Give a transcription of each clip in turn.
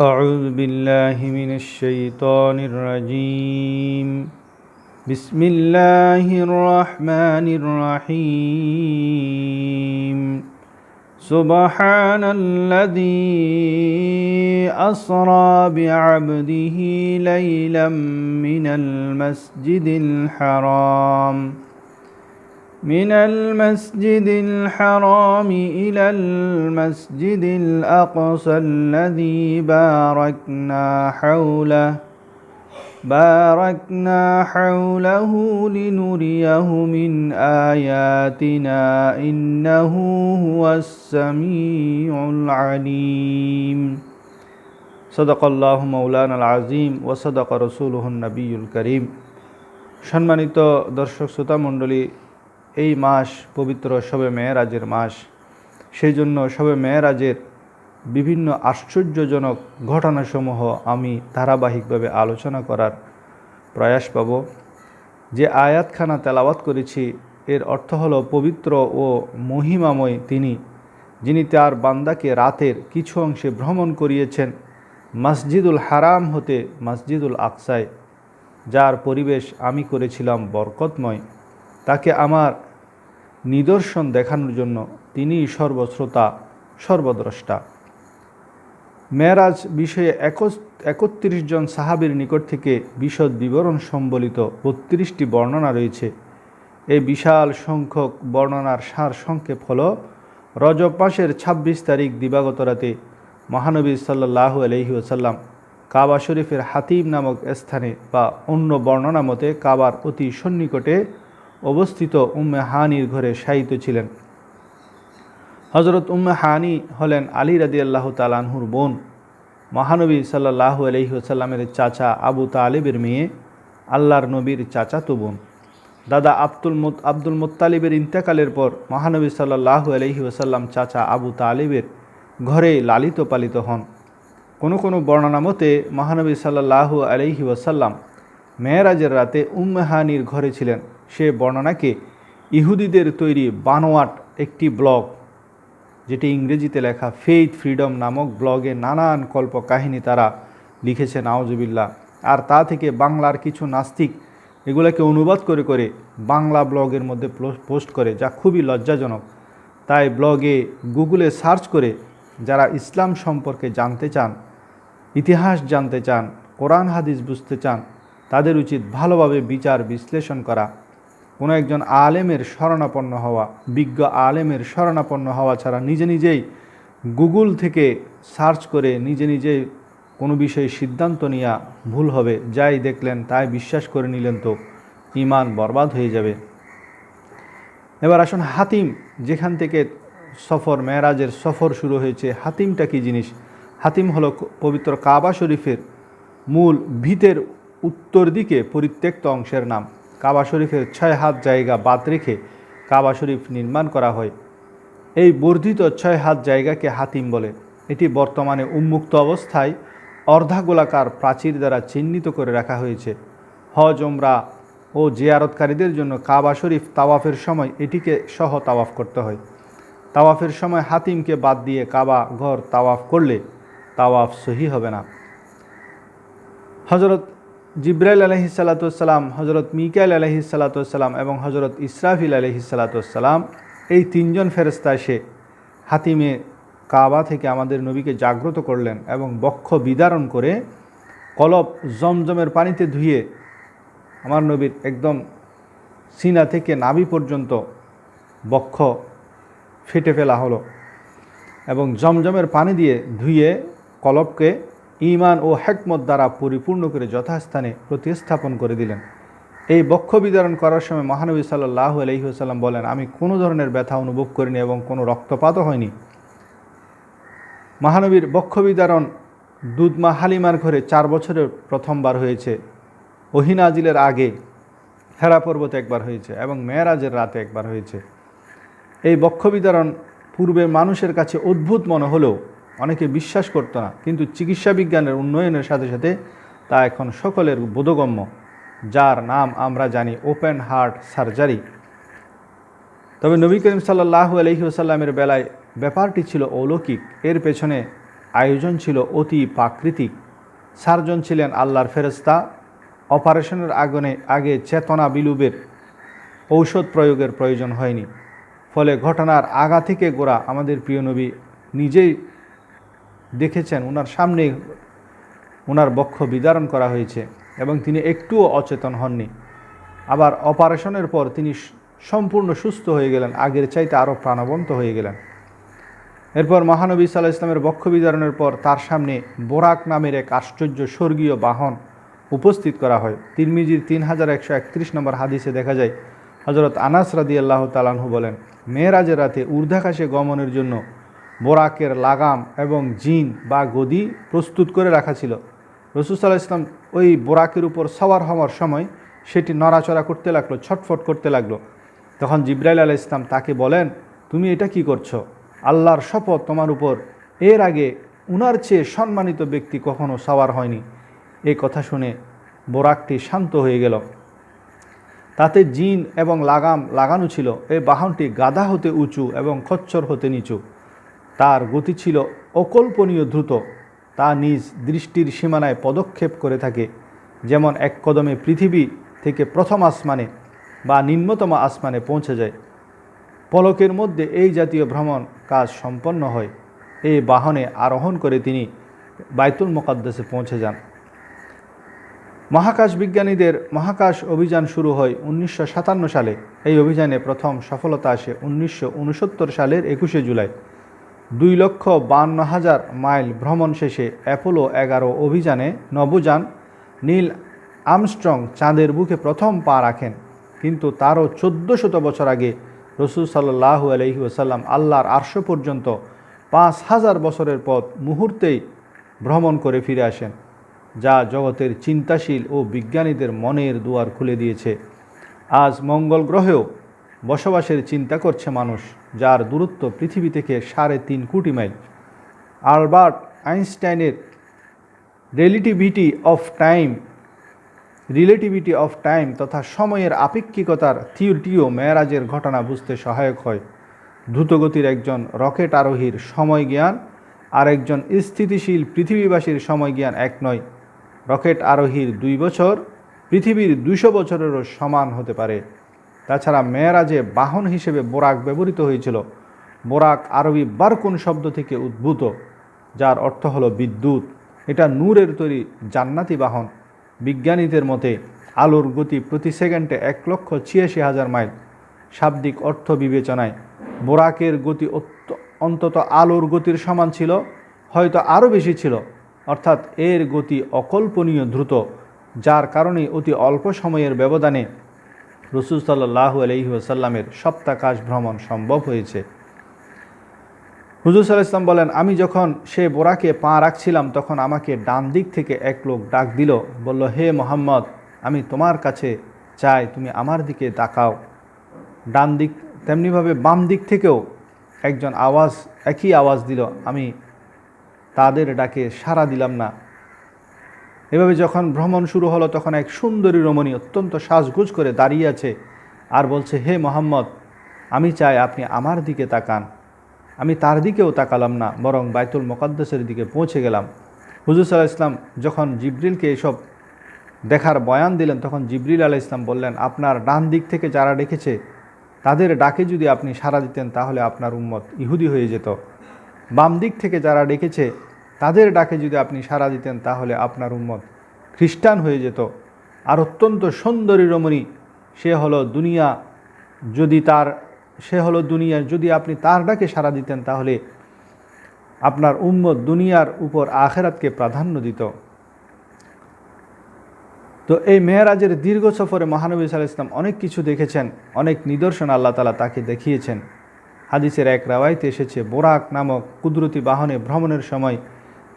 أعوذ بالله من الشيطان الرجيم. بسم الله الرحمن الرحيم. سبحان الذي أسرى بعبده ليلا من المسجد الحرام. من المسجد الحرام إلى المسجد الأقصى الذي باركنا حوله باركنا حوله لنريه من آياتنا إنه هو السميع العليم صدق الله مولانا العظيم وصدق رسوله النبي الكريم সম্মানিত দর্শক শ্রোতা মণ্ডলী এই মাস পবিত্র শবে মেয়েরাজের মাস। সেই জন্য শবে মেয়েরাজের বিভিন্ন আশ্চর্যজনক ঘটনাসমূহ আমি ধারাবাহিকভাবে আলোচনা করার প্রয়াস পাব। যে আয়াতখানা তেলাওয়াত করেছি, এর অর্থ হল পবিত্র ও মহিমাময় তিনি, যিনি তার বান্দাকে রাতের কিছু অংশে ভ্রমণ করিয়েছেন মসজিদুল হারাম হতে মসজিদুল আকসায়, যার পরিবেশ আমি করেছিলাম বরকতময়। তাকে আমার নিদর্শন দেখানোর জন্য তিনিই সর্বশ্রোতা, সর্বদ্রষ্টা। মেরাজ বিষয়ে একত্রিশ জন সাহাবির নিকট থেকে বিশদ বিবরণ সম্বলিত বত্রিশটি বর্ণনা রয়েছে। এই বিশাল সংখ্যক বর্ণনার সার সংক্ষেপ হল, রজব মাসের ২৬ তারিখ দিবাগত রাতে মহানবী সাল্লাহ আলহি ওসাল্লাম কাবা শরীফের হাতিম নামক স্থানে বা অন্য বর্ণনা মতে কাবার অতি সন্নিকটে অবস্থিত উম্মে হানির ঘরে শায়িত ছিলেন। হজরত উম্মে হানি হলেন আলী রাদি আল্লাহ তালানহুর বোন। মহানবী সাল্লাহ আলহিহসাল্লামের চাচা আবু তালিবের মেয়ে, আল্লাহর নবীর চাচাতো বোন। দাদা আব্দুল আব্দুল মোত্তালিবের ইন্তেকালের পর মহানবী সাল্লাহ আলহি ওসাল্লাম চাচা আবু তালিবের ঘরে লালিত পালিত হন। কোনো কোনো বর্ণনা মতে মহানবী সাল্লাহ আলহি ওসাল্লাম মেয়েরাজের রাতে উম্মেহানির ঘরে ছিলেন। সে বর্ণনাকে ইহুদিদের তৈরি বানোয়াট একটি ব্লগ, যেটি ইংরেজিতে লেখা ফেইথ ফ্রিডম নামক ব্লগে নানান কল্প কাহিনী তারা লিখেছে নাওজবিল্লা আর তা থেকে বাংলার কিছু নাস্তিক এগুলোকে অনুবাদ করে করে বাংলা ব্লগের মধ্যে পোস্ট করে, যা খুবই লজ্জাজনক। তাই ব্লগে গুগলে সার্চ করে যারা ইসলাম সম্পর্কে জানতে চান, ইতিহাস জানতে চান, কোরআন, হাদিস বুঝতে চান, তাদের উচিত ভালোভাবে বিচার বিশ্লেষণ করা। কোনো একজন আলেমের শরণাপন্ন হওয়া, বিজ্ঞ আলেমের শরণাপন্ন হওয়া ছাড়া নিজে নিজেই গুগল থেকে সার্চ করে নিজে নিজেই কোনো বিষয়ে সিদ্ধান্ত নেওয়া ভুল হবে। যাই দেখলেন, তাই বিশ্বাস করে নিলেন তো ইমান বরবাদ হয়ে যাবে। এবার আসুন হাতিম, যেখান থেকে সফর, মেয়েরাজের সফর শুরু হয়েছে। হাতিমটা কি জিনিস? হাতিম হলো পবিত্র কাবা শরীফের মূল ভিতের উত্তর দিকে পরিত্যক্ত অংশের নাম। কাবা শরীফের ছয় হাত জায়গা বাদ রেখে কাবা শরীফ নির্মাণ করা হয়। এই বর্ধিত ছয় হাত জায়গাকে হাতিম বলে। এটি বর্তমানে উন্মুক্ত অবস্থায় অর্ধাগোলাকার প্রাচীর দ্বারা চিহ্নিত করে রাখা হয়েছে। হজ ওমরা ও জিয়ারতকারীদের জন্য কাবা শরীফ তাওয়াফের সময় এটিকে সহ তাওয়াফ করতে হয়। তাওয়াফের সময় হাতিমকে বাদ দিয়ে কাবা ঘর তাওয়াফ করলে তাওয়াফ সহি হবে না। হজরত জিব্রাইল আলহি সালাতাম হজরত মিকাইল আলহি সালাতাম এবং হজরত ইসরাফিল আলহি সালাতাম এই তিনজন ফেরস্তা এসে হাতিমে কাবা থেকে আমাদের নবীকে জাগ্রত করলেন এবং বক্ষ বিদারণ করে কলব জমজমের পানিতে ধুয়ে আমার নবীর একদম সিনা থেকে নাভি পর্যন্ত বক্ষ ফেটে ফেলা হলো এবং জমজমের পানি দিয়ে ধুয়ে কলবকে ইমান ও হেকমত দ্বারা পরিপূর্ণ করে যথাস্থানে প্রতিস্থাপন করে দিলেন। এই বক্ষ বিতরণ করার সময় মহানবী সাল্লাহ আলহিহাসাল্লাম বলেন, আমি কোনো ধরনের ব্যথা অনুভব করিনি এবং কোনো রক্তপাতও হয়নি। মহানবীর বক্ষ বিদারণ দুধমা হালিমার ঘরে চার বছরের প্রথমবার হয়েছে। ওহিনাজিলের আগে হেরা পর্বতে একবার হয়েছে এবং মেয়েরাজের রাতে একবার হয়েছে। এই বক্ষ বিতরণ পূর্বে মানুষের কাছে অদ্ভুত মনে হলেও অনেকে বিশ্বাস করতো না, কিন্তু চিকিৎসা বিজ্ঞানের উন্নয়নের সাথে সাথে তা এখন সকলের বোধগম্য, যার নাম আমরা জানি ওপেন হার্ট সার্জারি। তবে নবী করিম সাল্লাহ আলহি আসাল্লামের বেলায় ব্যাপারটি ছিল অলৌকিক, এর পেছনে আয়োজন ছিল অতি প্রাকৃতিক। সার্জন ছিলেন আল্লাহর ফেরস্তা অপারেশনের আগুনে আগে চেতনা বিলুপের ঔষধ প্রয়োগের প্রয়োজন হয়নি। ফলে ঘটনার আগা থেকে গোড়া আমাদের প্রিয় নবী নিজেই দেখেছেন ওনার সামনে ওনার বক্ষ বিদারণ করা হয়েছে এবং তিনি একটুও অচেতন হননি। আবার অপারেশনের পর তিনি সম্পূর্ণ সুস্থ হয়ে গেলেন, আগের চাইতে আরও প্রাণবন্ত হয়ে গেলেন। এরপর মহানবী সাল্লাহ ইসলামের বক্ষ বিদারণের পর তার সামনে বোরাক নামের এক আশ্চর্য স্বর্গীয় বাহন উপস্থিত করা হয়। তিরমিজির তিন হাজার একশো একত্রিশ নম্বর হাদিসে দেখা যায় হজরত আনাস রাদি আল্লাহ তালাহু বলেন, মেয়েরাজের রাতে ঊর্ধ্বাকাশে গমনের জন্য বোরাকের লাগাম এবং জিন বা গদি প্রস্তুত করে রাখা ছিল। রসুসাল্লাহ ইসলাম ওই বোরাকের উপর সওয়ার হওয়ার সময় সেটি নড়াচড়া করতে লাগল, ছটফট করতে লাগল। তখন জিব্রাইল আলাহ ইসলাম তাকে বলেন, তুমি এটা কি করছ? আল্লাহর শপথ তোমার উপর। এর আগে উনার চেয়ে সম্মানিত ব্যক্তি কখনো সাওয়ার হয়নি। এই কথা শুনে বোরাকটি শান্ত হয়ে গেল। তাতে জিন এবং লাগাম লাগানো ছিল। এই বাহনটি গাধা হতে উঁচু এবং খচ্চর হতে নিচু। তার গতি ছিল অকল্পনীয় দ্রুত। তা নিজ দৃষ্টির সীমানায় পদক্ষেপ করে থাকে, যেমন এক কদমে পৃথিবী থেকে প্রথম আসমানে বা নিম্নতম আসমানে পৌঁছে যায়। পলকের মধ্যে এই জাতীয় ভ্রমণ কাজ সম্পন্ন হয়। এই বাহনে আরোহণ করে তিনি বাইতুল মোকাদ্দাসে পৌঁছে যান। মহাকাশ বিজ্ঞানীদের মহাকাশ অভিযান শুরু হয় উনিশশো সাতান্ন সালে। এই অভিযানে প্রথম সফলতা আসে উনিশশো উনসত্তর সালের একুশে জুলাই। দুই লক্ষ বান্ন হাজার মাইল ভ্রমণ শেষে অ্যাপোলো এগারো অভিযানে নবযান নীল আমস্ট্রং চাঁদের বুকে প্রথম পা রাখেন। কিন্তু তারও চোদ্দ শত বছর আগে রসুল সাল্লাহু আলহি ওসাল্লাম আল্লাহর আর্শ পর্যন্ত পাঁচ হাজার বছরের পথ মুহূর্তেই ভ্রমণ করে ফিরে আসেন, যা জগতের চিন্তাশীল ও বিজ্ঞানীদের মনের দুয়ার খুলে দিয়েছে। আজ মঙ্গল গ্রহেও বসবাসের চিন্তা করছে মানুষ। যার দূরত্ব পৃথিবী থেকে সাড়ে তিন কোটি মাইল। আলবার্ট আইনস্টাইনের relativity of time, relativity of time তথা সময়ের আপেক্ষিকতার থিওরিটিও মেয়ারাজের ঘটনা বুঝতে সহায়ক হয়। দ্রুতগতির একজন রকেট আরোহীর সময় জ্ঞান আর একজন স্থিতিশীল পৃথিবীবাসীর সময় জ্ঞান এক নয়। রকেট আরোহীর দুই বছর পৃথিবীর দুইশো বছরেরও সমান হতে পারে। তাছাড়া মেয়েরাজে বাহন হিসেবে বোরাক ব্যবহৃত হয়েছিল। বোরাক আরবি বারকুন শব্দ থেকে উদ্ভূত, যার অর্থ হলো বিদ্যুৎ। এটা নূরের তৈরি জান্নাতি বাহন। বিজ্ঞানীদের মতে, আলোর গতি প্রতি সেকেন্ডে এক লক্ষ ছিয়াশি হাজার মাইল। শাব্দিক অর্থ বিবেচনায়, বোরাকের গতি অন্তত আলোর গতির সমান ছিল, হয়তো আরও বেশি ছিল। অর্থাৎ এর গতি অকল্পনীয় দ্রুত, যার কারণে অতি অল্প সময়ের ব্যবধানে রসুল সাল্লাহ আলহি আসাল্লামের সপ্তাকাশ ভ্রমণ সম্ভব হয়েছে। হুজুর সাল্লাহ ইসলাম বলেন, আমি যখন সে বোরাকে পা রাখছিলাম, তখন আমাকে ডান দিক থেকে এক লোক ডাক দিল, বলল, হে মোহাম্মদ, আমি তোমার কাছে চাই, তুমি আমার দিকে তাকাও। ডান দিক, তেমনিভাবে বাম দিক থেকেও একজন আওয়াজ, একই আওয়াজ দিল, আমি তাদের ডাকে সাড়া দিলাম না। এভাবে যখন ভ্রমণ শুরু হলো, তখন এক সুন্দরী রমণী অত্যন্ত সাজগুজ করে দাঁড়িয়ে আছে আর বলছে, হে মোহাম্মদ, আমি চাই আপনি আমার দিকে তাকান। আমি তার দিকেও তাকালাম না, বরং বাইতুল মোকাদ্দেসের দিকে পৌঁছে গেলাম। হুজুর সাল্লাহ ইসলাম যখন জিব্রিলকে এসব দেখার বয়ান দিলেন, তখন জিব্রিল আলাহ ইসলাম বললেন, আপনার ডান দিক থেকে যারা ডেকেছে তাদের ডাকে যদি আপনি সাড়া দিতেন, তাহলে আপনার উম্মত ইহুদি হয়ে যেত। বাম দিক থেকে যারা ডেকেছে তাদের ডাকে যদি আপনি সাড়া দিতেন, তাহলে আপনার উম্মত খ্রিস্টান হয়ে যেত। আর অত্যন্ত সুন্দরী রমণী, সে হলো দুনিয়া যদি তার, সে হলো দুনিয়া যদি আপনি তার ডাকে সাড়া দিতেন, তাহলে আপনার উম্মত দুনিয়ার উপর আখেরাতকে প্রাধান্য দিত। তো এই মেয়েরাজের দীর্ঘ সফরে মহানবী সাল ইসলাম অনেক কিছু দেখেছেন, অনেক নিদর্শন আল্লাহ তালা তাকে দেখিয়েছেন। হাদিসের এক রাওয়াইতে এসেছে, বোরাক নামক কুদরতি বাহনে ভ্রমণের সময়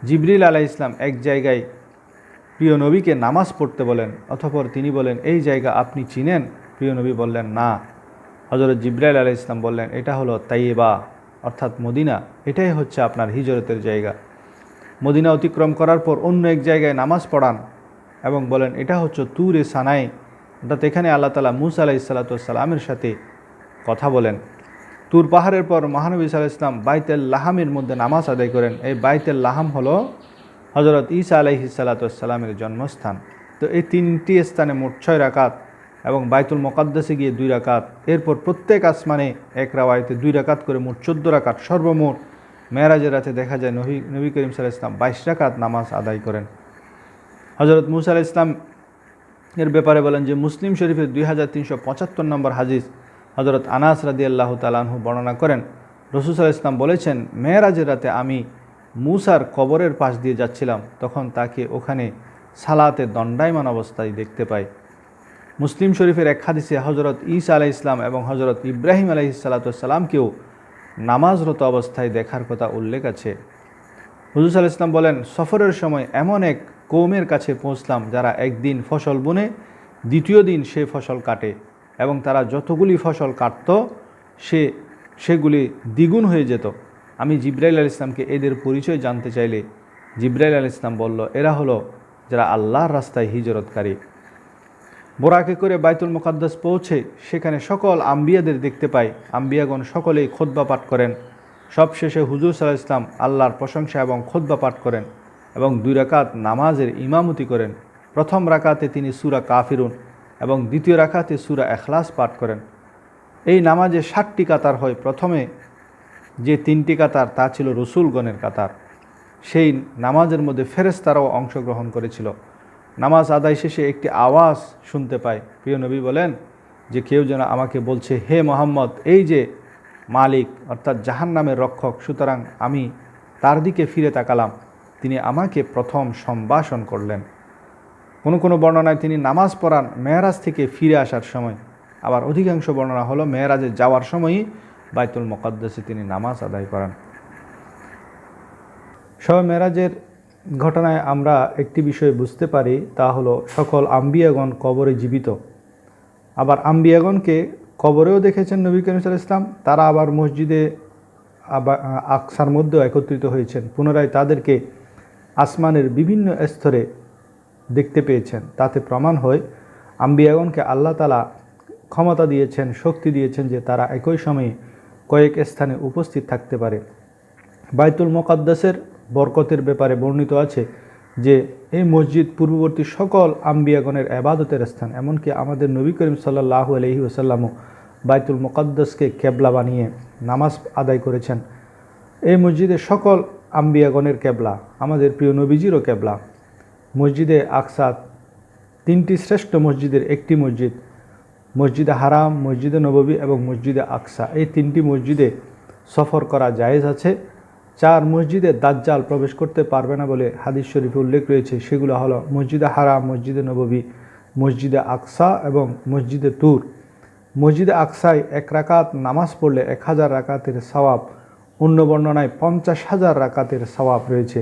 জিবরিল আলাহ ইসলাম এক জায়গায় প্রিয় নবীকে নামাজ পড়তে বলেন অথপর তিনি বলেন, এই জায়গা আপনি চিনেন? প্রিয় নবী বললেন, না। হজরত জিব্রাইল আলাহ ইসলাম বললেন, এটা হলো তাইয়েবা অর্থাৎ মদিনা। এটাই হচ্ছে আপনার হিজরতের জায়গা। মদিনা অতিক্রম করার পর অন্য এক জায়গায় নামাজ পড়ান এবং বলেন, এটা হচ্ছে তুরে সানাই অর্থাৎ এখানে আল্লাহ তালা মুসা আলাহ ইসাল্লাতামের সাথে কথা বলেন। তুর পাহাড়ের পর মহানবী সাল ইসলাম বাইতেল লাহামের মধ্যে নামাজ আদায় করেন। এই বাইতেল লাহাম হলো হজরত ইসা আলাইহি সালাতামের জন্মস্থান। তো এই তিনটি স্থানে মোট ছয় রাকাত এবং বাইতুল মোকাদ্দাসে গিয়ে দুই রাকাত। এরপর প্রত্যেক আসমানে এক রাওয়াইতে দুই রাকাত করে মোট চোদ্দ রাকাত সর্বমোট। মেয়েরাজের রাতে দেখা যায় নবী নবী করিম সাল ইসলাম বাইশ রাকাত নামাজ আদায় করেন। হজরত মুসা আলাহ ইসলাম এর ব্যাপারে বলেন যে, মুসলিম শরীফের দুই হাজার তিনশো পঁচাত্তর নম্বর হাজিজ হজরত আনাস রাদি আল্লাহ তালাহু বর্ণনা করেন রসুসাল ইসলাম বলেছেন, মেয়েরাজের রাতে আমি মুসার কবরের পাশ দিয়ে যাচ্ছিলাম, তখন তাকে ওখানে সালাতে দণ্ডায়মান অবস্থায় দেখতে পাই। মুসলিম শরীফের এক হাদিসে হজরত ঈসা আলাহ ইসলাম এবং হজরত ইব্রাহিম আলাহি সাল্লাতামকেও নামাজরত অবস্থায় দেখার কথা উল্লেখ আছে। হুজুর আল ইসলাম বলেন, সফরের সময় এমন এক কৌমের কাছে পৌঁছলাম যারা একদিন ফসল বুনে, দ্বিতীয় দিন সে ফসল কাটে। এবং তারা যতগুলি ফসল কাটত, সে, সেগুলি দ্বিগুণ হয়ে যেত। আমি জিব্রাইল আল ইসলামকে এদের পরিচয় জানতে চাইলে জিব্রাইল আল ইসলাম বলল, এরা হলো যারা আল্লাহর রাস্তায় হিজরতকারী। বোরাকে করে বাইতুল মোকাদ্দাস পৌঁছে সেখানে সকল আম্বিয়াদের দেখতে পাই। আম্বিয়াগণ সকলেই খোদ্া পাঠ করেন। সবশেষে হুজুর সাল্লাহ ইসলাম আল্লাহর প্রশংসা এবং খোদ্া পাঠ করেন এবং দুই রাকাত নামাজের ইমামতি করেন। প্রথম রাকাতে তিনি সুরা কাফিরুন এবং দ্বিতীয় রাকাতে সুরা এখলাস পাঠ করেন। এই নামাজে ষাটটি কাতার হয়। প্রথমে যে তিনটি কাতার, তা ছিল রসুলগণের কাতার। সেই নামাজের মধ্যে ফেরেস্তারাও অংশগ্রহণ করেছিল। নামাজ আদায় শেষে একটি আওয়াজ শুনতে পায়। প্রিয় নবী বলেন যে, কেউ যেন আমাকে বলছে, হে মোহাম্মদ, এই যে মালিক, অর্থাৎ জাহান নামের রক্ষক, সুতরাং আমি তার দিকে ফিরে তাকালাম। তিনি আমাকে প্রথম সম্ভাষণ করলেন। কোনো কোনো বর্ণনায় তিনি নামাজ পড়ান মেয়েরাজ থেকে ফিরে আসার সময়। আবার অধিকাংশ বর্ণনা হলো মেয়েরাজে যাওয়ার সময়ই বাইতুল মোকাদ্দাসে তিনি নামাজ আদায় করেন। সব মেয়েরাজের ঘটনায় আমরা একটি বিষয় বুঝতে পারি, তা হলো সকল আম্বিয়াগণ কবরে জীবিত। আবার আম্বিয়াগণকে কবরেও দেখেছেন নবী করিম ইসলাম তারা আবার মসজিদে আকসার মধ্যেও একত্রিত হয়েছেন। পুনরায় তাদেরকে আসমানের বিভিন্ন স্তরে দেখতে পেয়েছেন। তাতে প্রমাণ হয়, আম্বিয়াগণকে আল্লাহ তালা ক্ষমতা দিয়েছেন, শক্তি দিয়েছেন যে তারা একই সময়ে কয়েক স্থানে উপস্থিত থাকতে পারে। বাইতুল মোকাদ্দাসের বরকতের ব্যাপারে বর্ণিত আছে যে, এই মসজিদ পূর্ববর্তী সকল আম্বিয়াগণের আবাদতের স্থান, এমনকি আমাদের নবী করিম সাল্লাহ আলহি ওসাল্লামও বাইতুল মোকাদ্দাসকে কেবলা বানিয়ে নামাজ আদায় করেছেন। এই মসজিদে সকল আম্বিয়াগণের কেবলা, আমাদের প্রিয় নবীজিরও কেবলা। মসজিদে আকসাদ তিনটি শ্রেষ্ঠ মসজিদের একটি মসজিদ, মসজিদে হারাম, মসজিদে নববী এবং মসজিদে আকসা। এই তিনটি মসজিদে সফর করা জায়েজ আছে। চার মসজিদে দাজ্জাল প্রবেশ করতে পারবে না বলে হাদিস শরীফে উল্লেখ রয়েছে। সেগুলো হলো মসজিদে হারাম, মসজিদে নববী, মসজিদে আকসা এবং মসজিদে তুর। মসজিদে আকসায় এক রাকাত নামাজ পড়লে এক হাজার রাকাতের সওয়াব, অন্য বর্ণনায় পঞ্চাশ হাজার রাকাতের সওয়াব রয়েছে।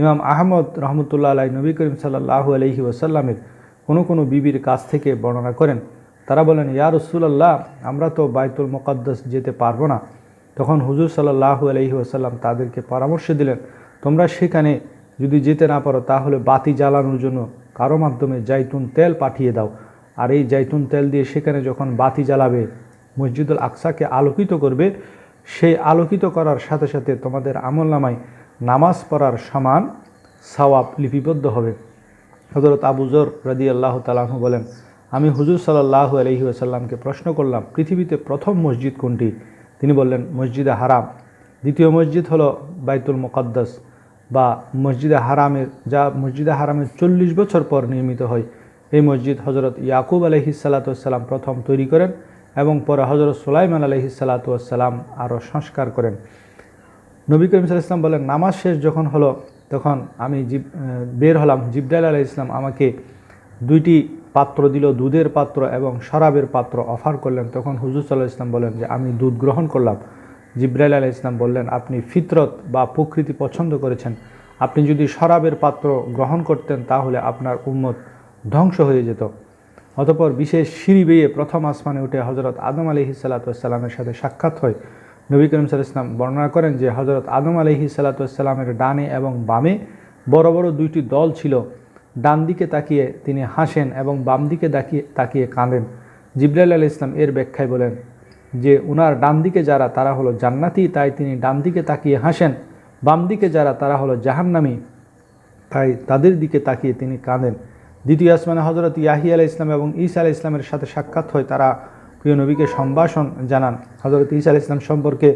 ইমাম আহমদ রহমতুল্লাহ আলাই নবী করিম সাল্লাহু আলহি ওসাল্লামের কোনো কোনো বিবির কাছ থেকে বর্ণনা করেন। তারা বলেন, ইয়া রসুলাল্লাহ, আমরা তো বাইতুল মোকাদ্দাস যেতে পারব না। তখন হুজুর সাল্লাহু আলহি ওসাল্লাম তাদেরকে পরামর্শ দিলেন, তোমরা সেখানে যদি যেতে না পারো, তাহলে বাতি জ্বালানোর জন্য কারও মাধ্যমে জাইতুন তেল পাঠিয়ে দাও। আর এই জাইতুন তেল দিয়ে সেখানে যখন বাতি জ্বালাবে, মসজিদুল আকসাকে আলোকিত করবে, সেই আলোকিত করার সাথে সাথে তোমাদের আমল নামায় নামাজ পড়ার সমান সওয়াব লিপিবদ্ধ হবে। হজরত আবুজর রদি আল্লাহ তালাহু বলেন, আমি হুজুর সাল্লাহ আলহি আসাল্লামকে প্রশ্ন করলাম, পৃথিবীতে প্রথম মসজিদ কোনটি? তিনি বললেন, মসজিদে হারাম। দ্বিতীয় মসজিদ হলো বাইতুল মোকাদ্দাস বা মসজিদে হারামের যা মসজিদে হারামের চল্লিশ বছর পর নির্মিত হয়। এই মসজিদ হজরত ইয়াকুব আলহি সাল্লাতাম প্রথম তৈরি করেন এবং পরে হজরত সুলাইমান আলহি সাল্লাতাম আরও সংস্কার করেন। নবী করিম সাল ইসলাম বলেন, নামাজ শেষ যখন হলো, তখন আমি জিব বের হলাম, জিব্রাইল আলাহ ইসলাম আমাকে দুইটি পাত্র দিল, দুধের পাত্র এবং শরাবের পাত্র অফার করলেন। তখন হুজুর সাল্লাহ ইসলাম বলেন যে, আমি দুধ গ্রহণ করলাম। জিব্রাইল আলাহ ইসলাম বললেন, আপনি ফিতরত বা প্রকৃতি পছন্দ করেছেন। আপনি যদি শরাবের পাত্র গ্রহণ করতেন, তাহলে আপনার উম্মত ধ্বংস হয়ে যেত। অতপর বিশেষ সিঁড়ি বেয়ে প্রথম আসমানে উঠে হজরত আদম আলহি সাল্লাতামের সাথে সাক্ষাৎ হয়। নবী করিম সাল ইসলাম বর্ণনা করেন যে হজরত আদম আলহি সাল্লাতামের ডানে এবং বামে বড় বড় দুইটি দল ছিল। ডান দিকে তাকিয়ে তিনি হাসেন এবং বাম দিকে তাকিয়ে তাকিয়ে কাঁদেন। জিব্রাইল আল ইসলাম এর ব্যাখ্যায় বলেন যে উনার ডান দিকে যারা, তারা হলো জান্নাতি, তাই তিনি ডান দিকে তাকিয়ে হাসেন। বাম দিকে যারা, তারা হলো জাহান্নামি, তাই তাদের দিকে তাকিয়ে তিনি কাঁদেন। দ্বিতীয় আসমানে হজরত ইয়াহি আলাহ ইসলাম এবং ঈসা আলাহ ইসলামের সাথে সাক্ষাৎ হয়, তারা প্রিয় নবীকে সম্ভাষণ জানান। হজরত ঈসা আলাহ ইসলাম সম্পর্কে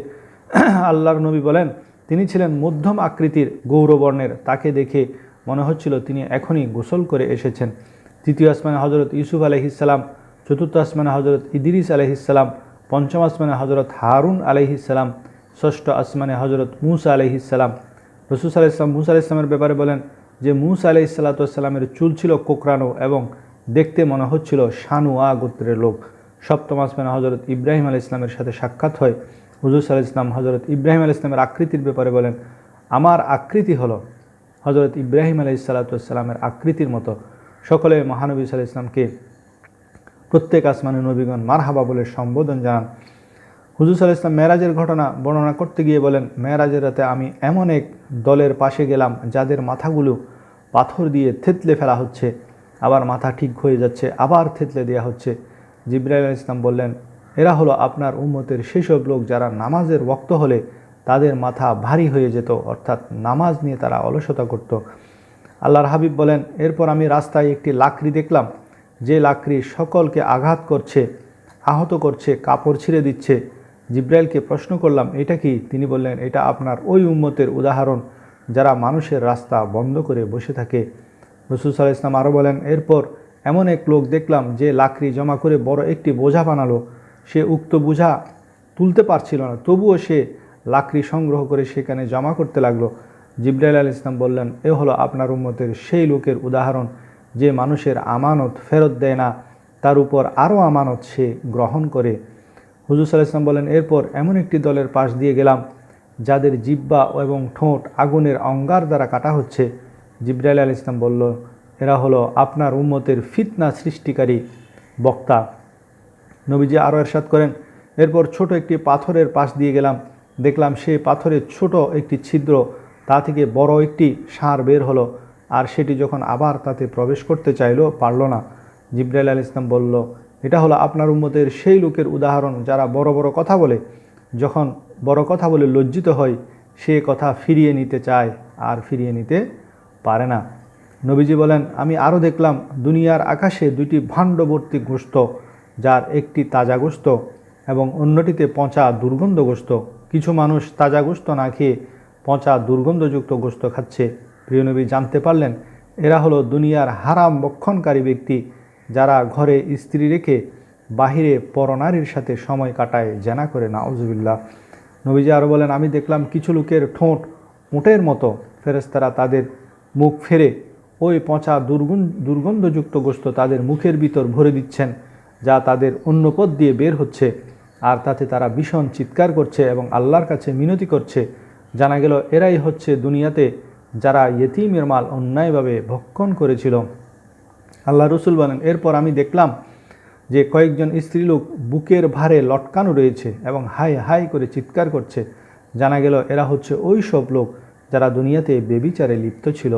আল্লাহর নবী বলেন, তিনি ছিলেন মধ্যম আকৃতির গৌরবর্ণের। তাকে দেখে মনে হচ্ছিল তিনি এখনই গোসল করে এসেছেন। তৃতীয় আসমানে হজরত ইউসুফ আলহিসাল্লাম চতুর্থ আসমানে হজরত ইদিরিস আলহিসাল্লাম পঞ্চম আসমানে হজরত হারুন আলহিসাল্লাম ষষ্ঠ আসমানে হজরত মুসা আলহিসাল্লাম রসুস আলাহ ইসলাম মুসা আলাহ ইসলামের ব্যাপারে বলেন যে, মুসা আলাহ ইসাল্লাতামের চুল ছিল কোকরানো এবং দেখতে মনে হচ্ছিল শানুয়া গোত্রের লোক। সপ্তম আসমানে হজরত ইব্রাহিম আলাহ ইসলামের সাথে সাক্ষাৎ হয়। হুজুর সাল্লাহ ইসলাম হজরত ইব্রাহিম আলাহ ইসলামের আকৃতির ব্যাপারে বলেন, আমার আকৃতি হলো হজরত ইব্রাহিম আলাহ ইসাল্লাতামের আকৃতির মতো। সকলে মহানবী সাল্লাহ ইসলামকে প্রত্যেক আসমানে নবীগণ মারহাবা বলে সম্বোধন জানান। হুজুর সাল্লাহ ইসলাম মেরাজের ঘটনা বর্ণনা করতে গিয়ে বলেন, মেরাজের রাতে আমি এমন এক দলের পাশে গেলাম, যাদের মাথাগুলো পাথর দিয়ে থেতলে ফেলা হচ্ছে, আবার মাথা ঠিক হয়ে যাচ্ছে, আবার থেতলে দেওয়া হচ্ছে। আলাইহিস ইসলাম বললেন, এরা হলো আপনার উম্মতের সেসব লোক যারা নামাজের বক্ত হলে তাদের মাথা ভারী হয়ে যেত, অর্থাৎ নামাজ নিয়ে তারা অলসতা করত। আল্লাহর হাবিব বলেন, এরপর আমি রাস্তায় একটি লাকড়ি দেখলাম, যে লাকড়ি সকলকে আঘাত করছে, আহত করছে, কাপড় ছিঁড়ে দিচ্ছে। জিব্রাইলকে প্রশ্ন করলাম, এটা কি? তিনি বললেন, এটা আপনার ওই উম্মতের উদাহরণ, যারা মানুষের রাস্তা বন্ধ করে বসে থাকে। রসুল সাল্লাহ ইসলাম আরও বলেন, এরপর এমন এক লোক দেখলাম যে লাকড়ি জমা করে বড় একটি বোঝা বানালো। সে উক্ত বোঝা তুলতে পারছিল না, তবুও সে লাকড়ি সংগ্রহ করে সেখানে জমা করতে লাগল। জিব্রাইল আল ইসলাম বললেন, এ হলো আপনার উম্মতের সেই লোকের উদাহরণ যে মানুষের আমানত ফেরত দেয় না, তার উপর আরও আমানত সে গ্রহণ করে। হুজুর সাল্লাহ ইসলাম বলেন এরপর এমন একটি দলের পাশ দিয়ে গেলাম, যাদের জিব্বা এবং ঠোঁট আগুনের অঙ্গার দ্বারা কাটা হচ্ছে। জিব্রাইল আল ইসলাম বলল এরা হলো আপনার উম্মতের ফিতনা সৃষ্টিকারী বক্তা। নবীজি আরও এরশাদ করেন, এরপর ছোট একটি পাথরের পাশ দিয়ে গেলাম, দেখলাম সেই পাথরের ছোট একটি ছিদ্র, তা থেকে বড় একটি সার বের হলো, আর সেটি যখন আবার তাতে প্রবেশ করতে চাইলো, পারল না। জিব্রাইল আল ইসলাম বলল, এটা হলো আপনার উম্মতের সেই লোকের উদাহরণ যারা বড় বড় কথা বলে। যখন বড় কথা বলে লজ্জিত হয়, সে কথা ফিরিয়ে নিতে চায়, আর ফিরিয়ে নিতে পারে না। নবীজি বলেন, আমি আরও দেখলাম দুনিয়ার আকাশে দুইটি ভাণ্ডবর্তী গোস্ত, যার একটি তাজা গোস্ত এবং অন্যটিতে পচা দুর্গন্ধ গোস্ত। কিছু মানুষ তাজা গোস্ত না খেয়ে পচা দুর্গন্ধযুক্ত গোস্ত খাচ্ছে। প্রিয় নবী, জানতে পারলেন, এরা হলো দুনিয়ার হারাম বক্ষণকারী ব্যক্তি, যারা ঘরে স্ত্রী রেখে বাহিরে পরনারীর সাথে সময় কাটায় জেনা করে। নাউজুবিল্লাহ। নবীজি আরও বলেন, আমি দেখলাম কিছু লোকের ঠোঁট উঁটের মতো। ফেরেস্তারা তাদের মুখ ফেরে ওই পচা দুর্গন্ধ দুর্গন্ধযুক্ত গোস্ত তাদের মুখের ভিতর ভরে দিচ্ছেন, যা তাদের অন্য পথ দিয়ে বের হচ্ছে। আর তাতে তারা ভীষণ চিৎকার করছে এবং আল্লাহর কাছে মিনতি করছে। জানা গেল, এরাই হচ্ছে দুনিয়াতে যারা ইয়েতিমের মাল অন্যায়ভাবে ভক্ষণ করেছিল। আল্লাহ রসুল বলেন, এরপর আমি দেখলাম যে কয়েকজন স্ত্রীলোক বুকের ভারে লটকানো রয়েছে এবং হাই হাই করে চিৎকার করছে। জানা গেল, এরা হচ্ছে ওই সব লোক যারা দুনিয়াতে বেবিচারে লিপ্ত ছিল।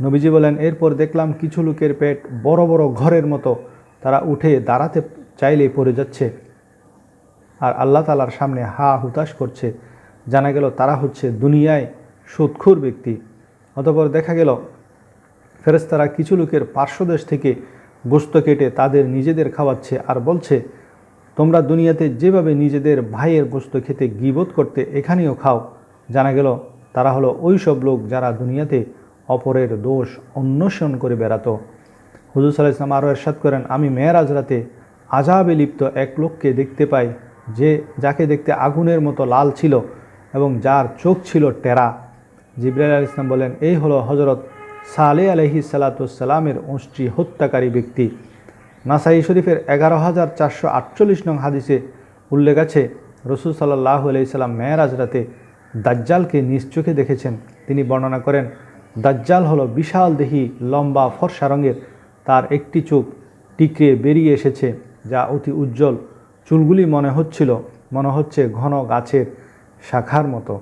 নবীজি বলেন, এরপর দেখলাম কিছু লোকের পেট বড় বড় ঘরের মতো। তারা উঠে দাঁড়াতে চাইলেই পড়ে যাচ্ছে। আর আল্লাহ তালার সামনে হা হুতাশ করছে। জানা গেল তারা হচ্ছে দুনিয়ায় সুৎখুর ব্যক্তি। অতপর দেখা গেল ফেরেস্তারা কিছু লোকের পার্শ্বদেশ থেকে গোস্ত কেটে তাদের নিজেদের খাওয়াচ্ছে আর বলছে, তোমরা দুনিয়াতে যেভাবে নিজেদের ভাইয়ের গোস্ত খেতে গিবোধ করতে এখানেও খাও। জানা গেল, তারা হলো ওই সব লোক যারা দুনিয়াতে অপরের দোষ অন্বেষণ করে বেড়াতো। হুজুর সাল্লাহ ইসলাম আরও এরশাদ করেন, আমি মেয়েরাজ রাতে আজাবে লিপ্ত এক লোককে দেখতে পাই, যে, যাকে দেখতে আগুনের মতো লাল ছিল এবং যার চোখ ছিল টেরা। জিব্রাইল আল ইসলাম বলেন, এই হলো হজরত সালে আলহি সালাতামের অংশটি হত্যাকারী ব্যক্তি। নাসাই শরীফের এগারো হাজার চারশো আটচল্লিশ নং হাদিসে উল্লেখ আছে, রসুল সাল্লাহ আলাইসাল্লাম মেয়েরাজ রাতে দাজ্জালকে নিজ চোখে দেখেছেন। তিনি বর্ণনা করেন দাজ্জাল হলো বিশাল দেহি, লম্বা, ফর্সা রঙের। তার একটি চোখ টিকে বেরিয়ে এসেছে, যা অতি উজ্জ্বল। চুলগুলি মনে হচ্ছিল, মনে হচ্ছে ঘন গাছের শাখার মতো।